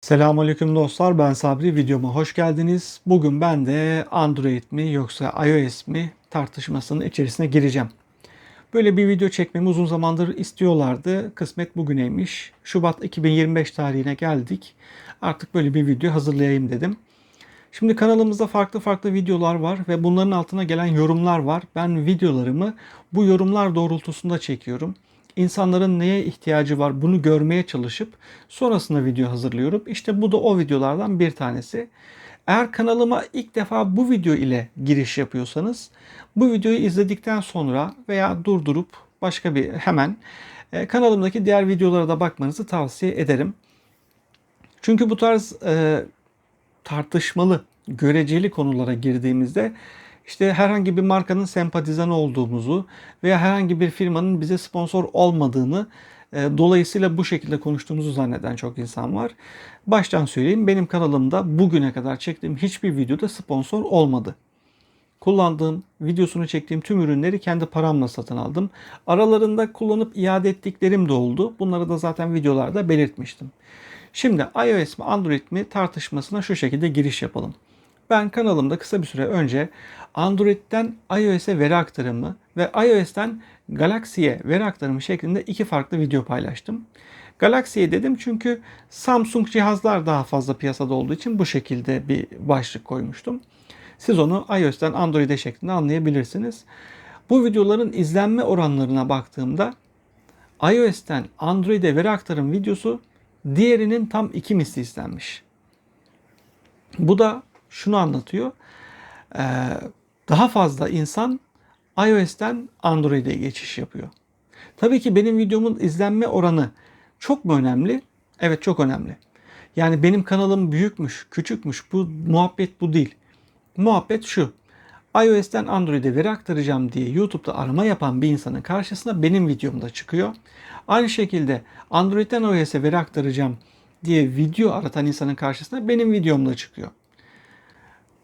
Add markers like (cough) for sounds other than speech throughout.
Selamünaleyküm dostlar ben Sabri videoma hoş geldiniz. Bugün ben de Android mi yoksa iOS mi tartışmasının içerisine gireceğim. Böyle bir video çekmemi uzun zamandır istiyorlardı. Kısmet bugüneymiş. Şubat 2025 tarihine geldik. Artık böyle bir video hazırlayayım dedim. Şimdi kanalımızda farklı farklı videolar var ve bunların altına gelen yorumlar var. Ben videolarımı bu yorumlar doğrultusunda çekiyorum. İnsanların neye ihtiyacı var bunu görmeye çalışıp sonrasında video hazırlıyorum. İşte bu da o videolardan bir tanesi. Eğer kanalıma ilk defa bu video ile giriş yapıyorsanız bu videoyu izledikten sonra veya durdurup başka bir hemen e, kanalımdaki diğer videolara da bakmanızı tavsiye ederim. Çünkü bu tarz e, tartışmalı, göreceli konulara girdiğimizde işte herhangi bir markanın sempatizanı olduğumuzu veya herhangi bir firmanın bize sponsor olmadığını e, dolayısıyla bu şekilde konuştuğumuzu zanneden çok insan var. Baştan söyleyeyim benim kanalımda bugüne kadar çektiğim hiçbir videoda sponsor olmadı. Kullandığım, videosunu çektiğim tüm ürünleri kendi paramla satın aldım. Aralarında kullanıp iade ettiklerim de oldu. Bunları da zaten videolarda belirtmiştim. Şimdi iOS mi Android mi tartışmasına şu şekilde giriş yapalım. Ben kanalımda kısa bir süre önce Android'den iOS'e veri aktarımı ve iOS'ten Galaxy'ye veri aktarımı şeklinde iki farklı video paylaştım. Galaxy'ye dedim çünkü Samsung cihazlar daha fazla piyasada olduğu için bu şekilde bir başlık koymuştum. Siz onu iOS'ten Android'e şeklinde anlayabilirsiniz. Bu videoların izlenme oranlarına baktığımda iOS'ten Android'e veri aktarım videosu diğerinin tam iki misli izlenmiş. Bu da şunu anlatıyor. Ee, daha fazla insan iOS'ten Android'e geçiş yapıyor. Tabii ki benim videomun izlenme oranı çok mu önemli? Evet çok önemli. Yani benim kanalım büyükmüş, küçükmüş. Bu muhabbet bu değil. Muhabbet şu. iOS'ten Android'e veri aktaracağım diye YouTube'da arama yapan bir insanın karşısına benim videom da çıkıyor. Aynı şekilde Android'den iOS'e veri aktaracağım diye video aratan insanın karşısına benim videom da çıkıyor.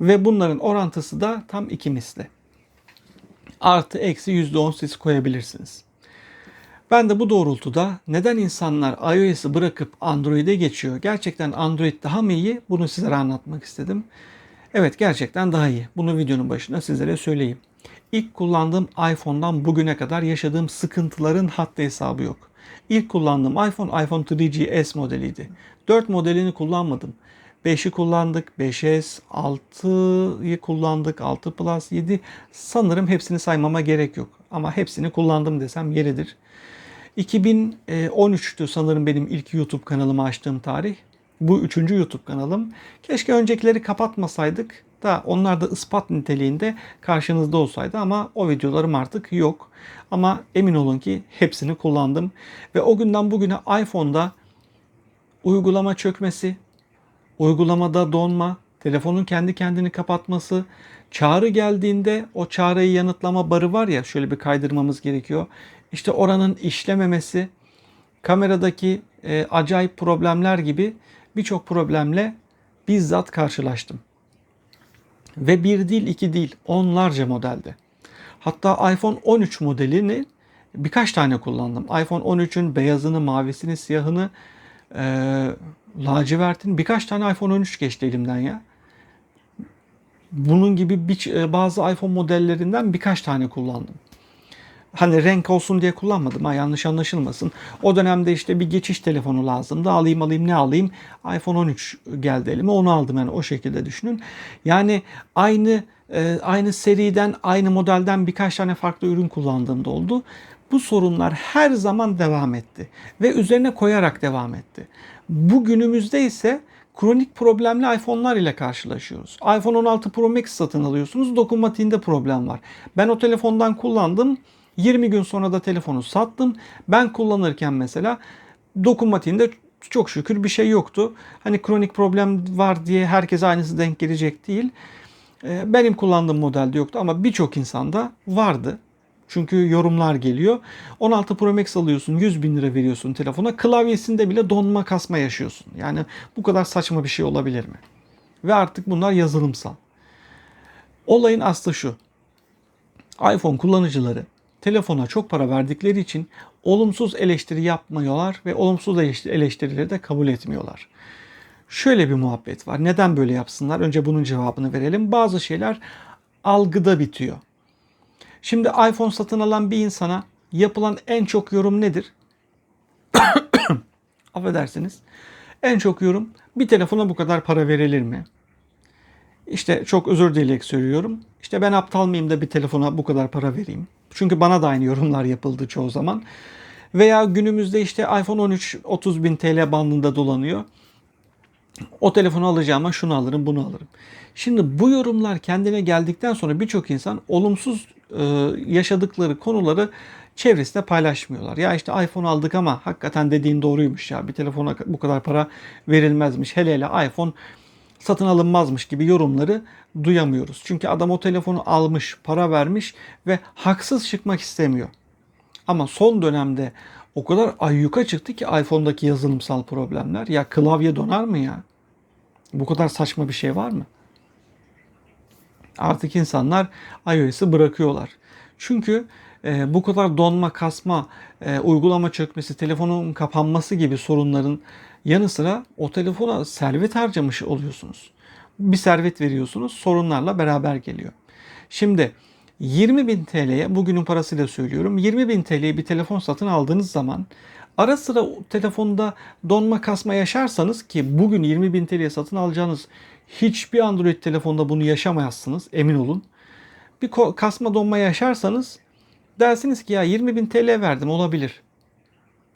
Ve bunların orantısı da tam iki misli. Artı eksi %10 siz koyabilirsiniz. Ben de bu doğrultuda neden insanlar iOS'ı bırakıp Android'e geçiyor? Gerçekten Android daha mı iyi? Bunu sizlere anlatmak istedim. Evet gerçekten daha iyi. Bunu videonun başına sizlere söyleyeyim. İlk kullandığım iPhone'dan bugüne kadar yaşadığım sıkıntıların haddi hesabı yok. İlk kullandığım iPhone iPhone 3GS modeliydi. 4 modelini kullanmadım. 5'i kullandık, 5S, 6'yı kullandık, 6 Plus, 7. Sanırım hepsini saymama gerek yok. Ama hepsini kullandım desem yeridir. 2013'tü sanırım benim ilk YouTube kanalımı açtığım tarih. Bu üçüncü YouTube kanalım. Keşke öncekileri kapatmasaydık da onlar da ispat niteliğinde karşınızda olsaydı ama o videolarım artık yok. Ama emin olun ki hepsini kullandım. Ve o günden bugüne iPhone'da uygulama çökmesi, uygulamada donma, telefonun kendi kendini kapatması, çağrı geldiğinde o çağrıyı yanıtlama barı var ya şöyle bir kaydırmamız gerekiyor. İşte oranın işlememesi, kameradaki e, acayip problemler gibi birçok problemle bizzat karşılaştım. Ve bir değil iki değil onlarca modelde. Hatta iPhone 13 modelini birkaç tane kullandım. iPhone 13'ün beyazını, mavisini, siyahını, e, lacivertin birkaç tane iPhone 13 geçti elimden ya. Bunun gibi bir, e, bazı iPhone modellerinden birkaç tane kullandım. Hani renk olsun diye kullanmadım ha yanlış anlaşılmasın. O dönemde işte bir geçiş telefonu lazımdı. Alayım alayım ne alayım? iPhone 13 geldi elime onu aldım yani o şekilde düşünün. Yani aynı e, aynı seriden aynı modelden birkaç tane farklı ürün kullandığımda oldu. Bu sorunlar her zaman devam etti ve üzerine koyarak devam etti. Bugünümüzde ise kronik problemli iPhone'lar ile karşılaşıyoruz. iPhone 16 Pro Max satın alıyorsunuz. Dokunmatiğinde problem var. Ben o telefondan kullandım. 20 gün sonra da telefonu sattım. Ben kullanırken mesela dokunmatiğinde çok şükür bir şey yoktu. Hani kronik problem var diye herkese aynısı denk gelecek değil. Ee, benim kullandığım modelde yoktu ama birçok insanda vardı. Çünkü yorumlar geliyor. 16 Pro Max alıyorsun 100 bin lira veriyorsun telefona. Klavyesinde bile donma kasma yaşıyorsun. Yani bu kadar saçma bir şey olabilir mi? Ve artık bunlar yazılımsal. Olayın aslı şu. iPhone kullanıcıları telefona çok para verdikleri için olumsuz eleştiri yapmıyorlar ve olumsuz eleştirileri de kabul etmiyorlar. şöyle bir muhabbet var. Neden böyle yapsınlar? Önce bunun cevabını verelim. Bazı şeyler algıda bitiyor. Şimdi iPhone satın alan bir insana yapılan en çok yorum nedir? (coughs) Affedersiniz. En çok yorum bir telefona bu kadar para verilir mi? İşte çok özür dileyerek söylüyorum. İşte ben aptal mıyım da bir telefona bu kadar para vereyim? Çünkü bana da aynı yorumlar yapıldı çoğu zaman. Veya günümüzde işte iPhone 13 30 bin TL bandında dolanıyor. O telefonu alacağıma şunu alırım bunu alırım. Şimdi bu yorumlar kendine geldikten sonra birçok insan olumsuz yaşadıkları konuları çevresinde paylaşmıyorlar. Ya işte iPhone aldık ama hakikaten dediğin doğruymuş ya bir telefona bu kadar para verilmezmiş. Hele hele iPhone satın alınmazmış gibi yorumları duyamıyoruz. Çünkü adam o telefonu almış, para vermiş ve haksız çıkmak istemiyor. Ama son dönemde o kadar ayyuka çıktı ki iPhone'daki yazılımsal problemler. Ya klavye donar mı ya? Bu kadar saçma bir şey var mı? Artık insanlar iOS'ı bırakıyorlar. Çünkü e, bu kadar donma, kasma, e, uygulama çökmesi, telefonun kapanması gibi sorunların yanı sıra o telefona servet harcamış oluyorsunuz. Bir servet veriyorsunuz, sorunlarla beraber geliyor. Şimdi 20 bin TL'ye bugünün parasıyla söylüyorum 20 bin TL'ye bir telefon satın aldığınız zaman ara sıra telefonda donma kasma yaşarsanız ki bugün 20 bin TL'ye satın alacağınız hiçbir Android telefonda bunu yaşamazsınız emin olun. Bir kasma donma yaşarsanız dersiniz ki ya 20 bin TL verdim olabilir.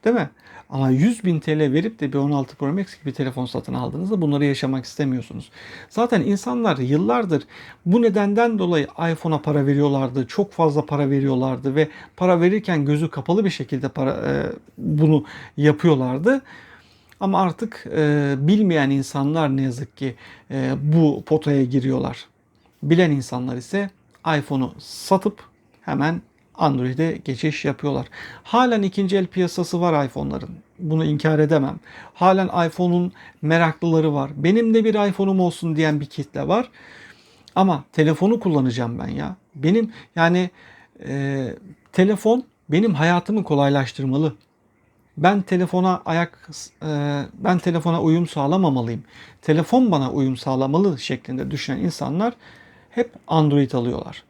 Değil mi? Ama 100 bin TL verip de bir 16 Pro Max gibi telefon satın aldığınızda bunları yaşamak istemiyorsunuz. Zaten insanlar yıllardır bu nedenden dolayı iPhone'a para veriyorlardı. Çok fazla para veriyorlardı ve para verirken gözü kapalı bir şekilde para e, bunu yapıyorlardı. Ama artık e, bilmeyen insanlar ne yazık ki e, bu potaya giriyorlar. Bilen insanlar ise iPhone'u satıp hemen Android'e geçiş yapıyorlar. Halen ikinci el piyasası var iPhone'ların. Bunu inkar edemem. Halen iPhone'un meraklıları var. Benim de bir iPhone'um olsun diyen bir kitle var. Ama telefonu kullanacağım ben ya. Benim yani e, telefon benim hayatımı kolaylaştırmalı. Ben telefona ayak e, ben telefona uyum sağlamamalıyım. Telefon bana uyum sağlamalı şeklinde düşünen insanlar hep Android alıyorlar.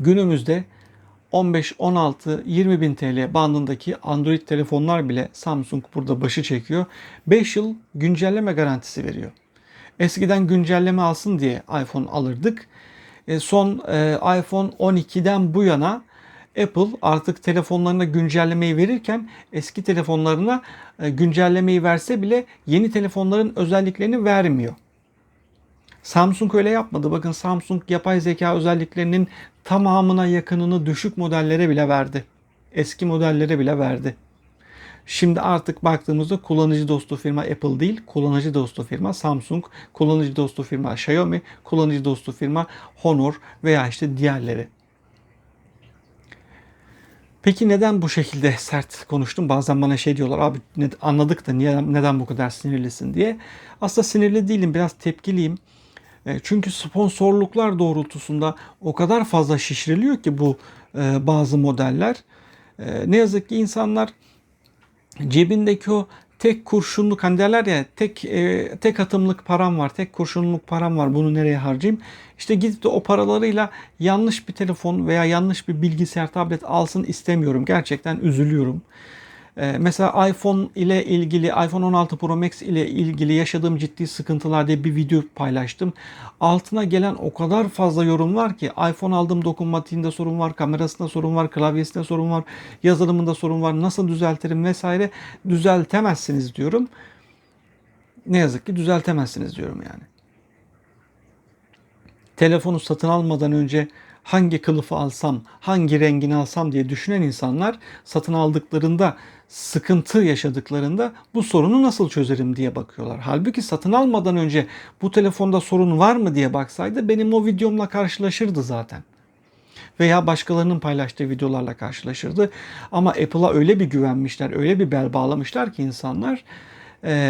Günümüzde 15, 16, 20 bin TL bandındaki Android telefonlar bile Samsung burada başı çekiyor. 5 yıl güncelleme garantisi veriyor. Eskiden güncelleme alsın diye iPhone alırdık. E, son e, iPhone 12'den bu yana Apple artık telefonlarına güncellemeyi verirken eski telefonlarına e, güncellemeyi verse bile yeni telefonların özelliklerini vermiyor. Samsung öyle yapmadı. Bakın Samsung yapay zeka özelliklerinin tamamına yakınını düşük modellere bile verdi. Eski modellere bile verdi. Şimdi artık baktığımızda kullanıcı dostu firma Apple değil, kullanıcı dostu firma Samsung, kullanıcı dostu firma Xiaomi, kullanıcı dostu firma Honor veya işte diğerleri. Peki neden bu şekilde sert konuştum? Bazen bana şey diyorlar abi anladık da niye, neden bu kadar sinirlisin diye. Aslında sinirli değilim biraz tepkiliyim. E, çünkü sponsorluklar doğrultusunda o kadar fazla şişiriliyor ki bu e, bazı modeller. E, ne yazık ki insanlar cebindeki o tek kurşunluk hani derler ya tek tek atımlık param var, tek kurşunluk param var. Bunu nereye harcayayım? İşte gidip de o paralarıyla yanlış bir telefon veya yanlış bir bilgisayar, tablet alsın istemiyorum. Gerçekten üzülüyorum. Ee, mesela iPhone ile ilgili, iPhone 16 Pro Max ile ilgili yaşadığım ciddi sıkıntılar diye bir video paylaştım. Altına gelen o kadar fazla yorum var ki iPhone aldım dokunmatiğinde sorun var, kamerasında sorun var, klavyesinde sorun var, yazılımında sorun var, nasıl düzeltirim vesaire düzeltemezsiniz diyorum. Ne yazık ki düzeltemezsiniz diyorum yani. Telefonu satın almadan önce hangi kılıfı alsam, hangi rengini alsam diye düşünen insanlar satın aldıklarında sıkıntı yaşadıklarında bu sorunu nasıl çözerim diye bakıyorlar. Halbuki satın almadan önce bu telefonda sorun var mı diye baksaydı benim o videomla karşılaşırdı zaten. Veya başkalarının paylaştığı videolarla karşılaşırdı. Ama Apple'a öyle bir güvenmişler, öyle bir bel bağlamışlar ki insanlar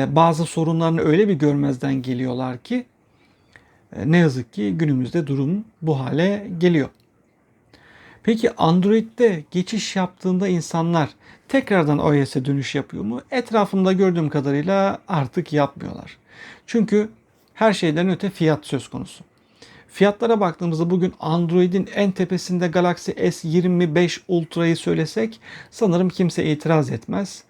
bazı sorunlarını öyle bir görmezden geliyorlar ki ne yazık ki günümüzde durum bu hale geliyor. Peki Android'de geçiş yaptığında insanlar tekrardan iOS'e dönüş yapıyor mu? Etrafımda gördüğüm kadarıyla artık yapmıyorlar. Çünkü her şeyden öte fiyat söz konusu. Fiyatlara baktığımızda bugün Android'in en tepesinde Galaxy S25 Ultra'yı söylesek sanırım kimse itiraz etmez.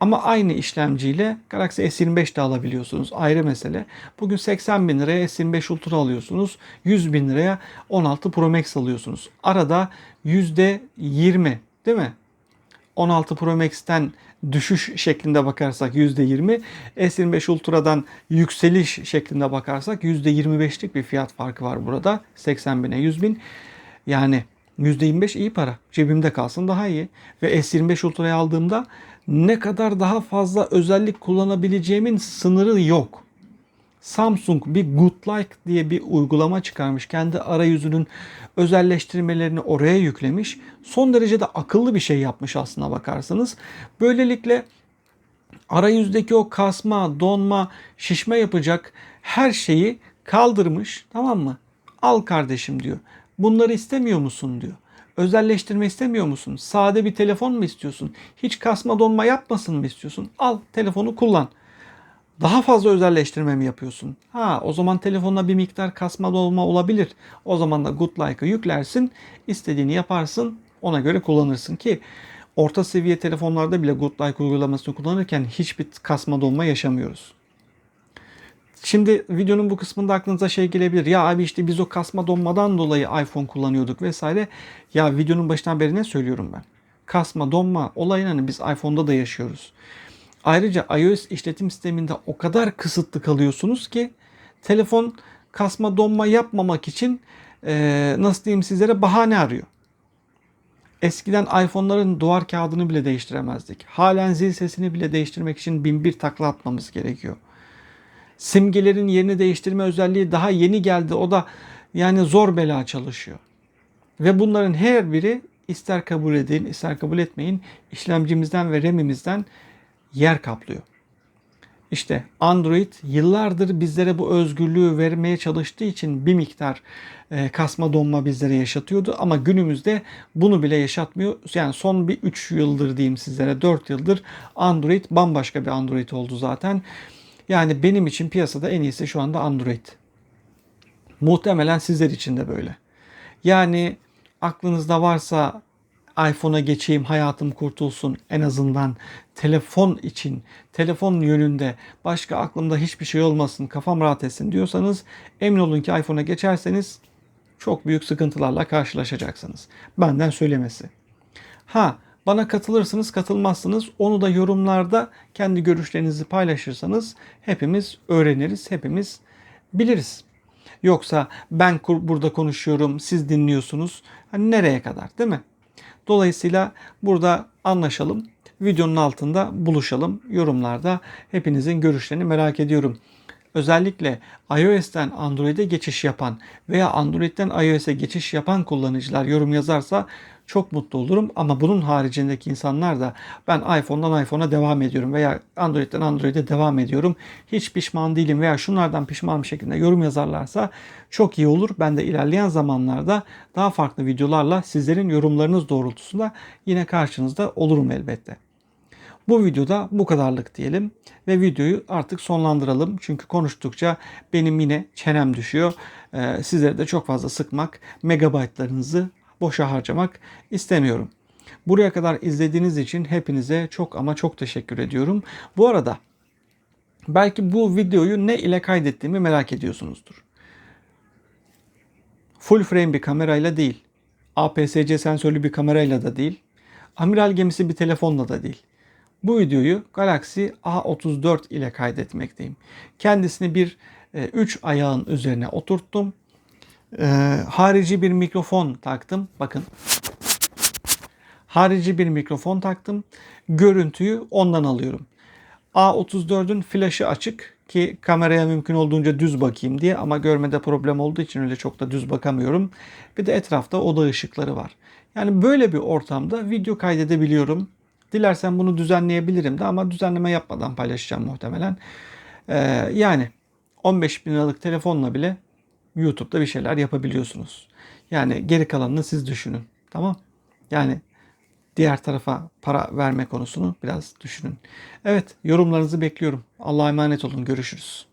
Ama aynı işlemciyle Galaxy S25 de alabiliyorsunuz. Ayrı mesele. Bugün 80 bin liraya S25 Ultra alıyorsunuz. 100 bin liraya 16 Pro Max alıyorsunuz. Arada %20 değil mi? 16 Pro Max'ten düşüş şeklinde bakarsak %20, S25 Ultra'dan yükseliş şeklinde bakarsak %25'lik bir fiyat farkı var burada. 80 bine 100 bin. Yani %25 iyi para. Cebimde kalsın daha iyi. Ve S25 Ultra'yı aldığımda ne kadar daha fazla özellik kullanabileceğimin sınırı yok. Samsung bir Good Like diye bir uygulama çıkarmış. Kendi arayüzünün özelleştirmelerini oraya yüklemiş. Son derece de akıllı bir şey yapmış aslına bakarsanız. Böylelikle arayüzdeki o kasma, donma, şişme yapacak her şeyi kaldırmış. Tamam mı? Al kardeşim diyor. Bunları istemiyor musun diyor. Özelleştirme istemiyor musun? Sade bir telefon mu istiyorsun? Hiç kasma donma yapmasın mı istiyorsun? Al telefonu kullan. Daha fazla özelleştirme mi yapıyorsun? Ha o zaman telefonla bir miktar kasma dolma olabilir. O zaman da Good Like'ı yüklersin, istediğini yaparsın, ona göre kullanırsın ki orta seviye telefonlarda bile Good Like uygulamasını kullanırken hiçbir kasma dolma yaşamıyoruz. Şimdi videonun bu kısmında aklınıza şey gelebilir. Ya abi işte biz o kasma donmadan dolayı iPhone kullanıyorduk vesaire. Ya videonun başından beri ne söylüyorum ben? Kasma donma olayını hani biz iPhone'da da yaşıyoruz. Ayrıca iOS işletim sisteminde o kadar kısıtlı kalıyorsunuz ki telefon kasma donma yapmamak için e, nasıl diyeyim sizlere bahane arıyor. Eskiden iPhone'ların duvar kağıdını bile değiştiremezdik. Halen zil sesini bile değiştirmek için bin bir takla atmamız gerekiyor. Simgelerin yerini değiştirme özelliği daha yeni geldi. O da yani zor bela çalışıyor. Ve bunların her biri ister kabul edin ister kabul etmeyin işlemcimizden ve RAM'imizden yer kaplıyor. İşte Android yıllardır bizlere bu özgürlüğü vermeye çalıştığı için bir miktar e, kasma donma bizlere yaşatıyordu ama günümüzde bunu bile yaşatmıyor. Yani son bir 3 yıldır diyeyim sizlere 4 yıldır Android bambaşka bir Android oldu zaten. Yani benim için piyasada en iyisi şu anda Android. Muhtemelen sizler için de böyle. Yani aklınızda varsa iPhone'a geçeyim hayatım kurtulsun en azından telefon için telefon yönünde başka aklımda hiçbir şey olmasın kafam rahat etsin diyorsanız emin olun ki iPhone'a geçerseniz çok büyük sıkıntılarla karşılaşacaksınız. Benden söylemesi. Ha bana katılırsınız katılmazsınız onu da yorumlarda kendi görüşlerinizi paylaşırsanız hepimiz öğreniriz hepimiz biliriz. Yoksa ben burada konuşuyorum siz dinliyorsunuz. Hani nereye kadar değil mi? Dolayısıyla burada anlaşalım. Videonun altında buluşalım. Yorumlarda hepinizin görüşlerini merak ediyorum. Özellikle iOS'ten Android'e geçiş yapan veya Android'den iOS'e geçiş yapan kullanıcılar yorum yazarsa çok mutlu olurum. Ama bunun haricindeki insanlar da ben iPhone'dan iPhone'a devam ediyorum veya Android'den Android'e devam ediyorum. Hiç pişman değilim veya şunlardan pişman bir şekilde yorum yazarlarsa çok iyi olur. Ben de ilerleyen zamanlarda daha farklı videolarla sizlerin yorumlarınız doğrultusunda yine karşınızda olurum elbette. Bu videoda bu kadarlık diyelim ve videoyu artık sonlandıralım. Çünkü konuştukça benim yine çenem düşüyor. Ee, sizleri de çok fazla sıkmak, megabaytlarınızı boşa harcamak istemiyorum. Buraya kadar izlediğiniz için hepinize çok ama çok teşekkür ediyorum. Bu arada belki bu videoyu ne ile kaydettiğimi merak ediyorsunuzdur. Full frame bir kamerayla değil. APS-C sensörlü bir kamerayla da değil. Amiral gemisi bir telefonla da değil. Bu videoyu Galaxy A34 ile kaydetmekteyim. Kendisini bir 3 e, ayağın üzerine oturttum e, harici bir mikrofon taktım. Bakın. Harici bir mikrofon taktım. Görüntüyü ondan alıyorum. A34'ün flaşı açık ki kameraya mümkün olduğunca düz bakayım diye ama görmede problem olduğu için öyle çok da düz bakamıyorum. Bir de etrafta oda ışıkları var. Yani böyle bir ortamda video kaydedebiliyorum. Dilersen bunu düzenleyebilirim de ama düzenleme yapmadan paylaşacağım muhtemelen. Ee, yani 15 bin liralık telefonla bile YouTube'da bir şeyler yapabiliyorsunuz. Yani geri kalanını siz düşünün. Tamam? Yani diğer tarafa para verme konusunu biraz düşünün. Evet yorumlarınızı bekliyorum. Allah'a emanet olun. Görüşürüz.